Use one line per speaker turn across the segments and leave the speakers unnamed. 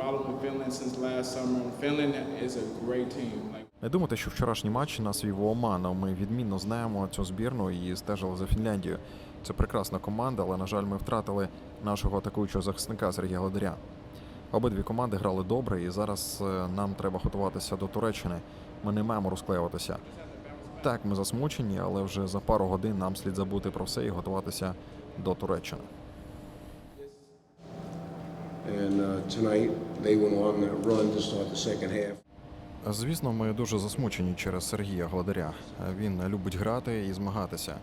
following Finland since last summer. Finland is a great team.
Не думайте, що вчорашній матч нас вів у оману. Ми відмінно знаємо цю збірну і стежили за Фінляндією. Це прекрасна команда, але на жаль, ми втратили нашого атакуючого захисника Сергія Гладаря. Обидві команди грали добре, і зараз е, нам треба готуватися до Туреччини. Ми не маємо розклеюватися. Так, ми засмучені, але вже за пару годин нам слід забути про все і готуватися до Туреччини.
And uh, tonight, they went on that run to start the second half.
Звісно, ми дуже засмучені через Сергія Гладаря. Він любить грати і змагатися.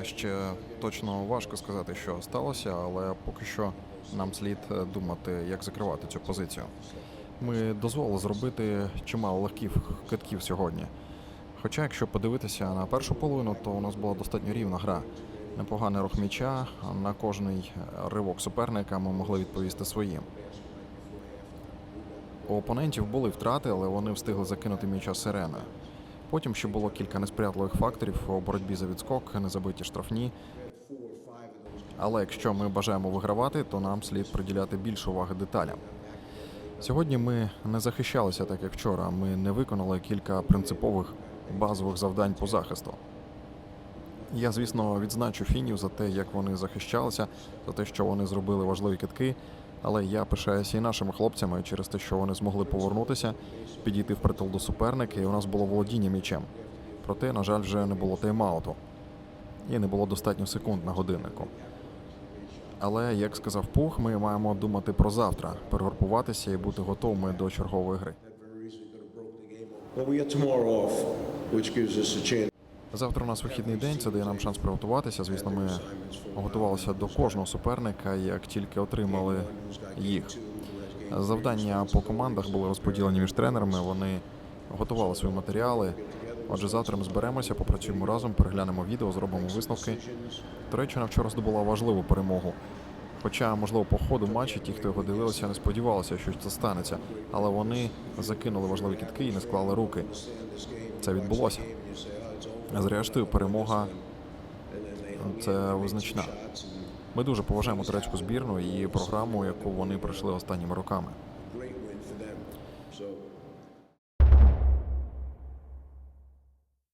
Е, Ще точно важко сказати, що сталося, але поки що нам слід е, думати, як закривати цю позицію. Ми дозволили зробити чимало легких китків сьогодні. Хоча, якщо подивитися на першу половину, то у нас була достатньо рівна гра. Непоганий рух м'яча, на кожний ривок суперника ми могли відповісти своїм. У опонентів були втрати, але вони встигли закинути м'яча сиреною. Потім ще було кілька несприятливих факторів у боротьбі за відскок, незабиті штрафні. Але якщо ми бажаємо вигравати, то нам слід приділяти більше уваги деталям. Сьогодні ми не захищалися так, як вчора. Ми не виконали кілька принципових базових завдань по захисту. Я, звісно, відзначу фінів за те, як вони захищалися, за те, що вони зробили важливі китки. Але я пишаюся і нашими хлопцями через те, що вони змогли повернутися, підійти впритул до суперника, і у нас було володіння м'ячем. Проте, на жаль, вже не було тайм-ауту і не було достатньо секунд на годиннику. Але, як сказав Пух, ми маємо думати про завтра, перегрупуватися і бути готовими до чергової гри. Завтра у нас вихідний день, це дає нам шанс приготуватися. Звісно, ми готувалися до кожного суперника, як тільки отримали їх. Завдання по командах були розподілені між тренерами. Вони готували свої матеріали. Отже, завтра ми зберемося, попрацюємо разом, переглянемо відео, зробимо висновки. Туреччина вчора здобула важливу перемогу. Хоча, можливо, по ходу матчу ті, хто його дивилися, не сподівалися, що це станеться, але вони закинули важливі кітки і не склали руки. Це відбулося. Зрештою, перемога це визначна. Ми дуже поважаємо турецьку збірну і програму, яку вони пройшли останніми роками.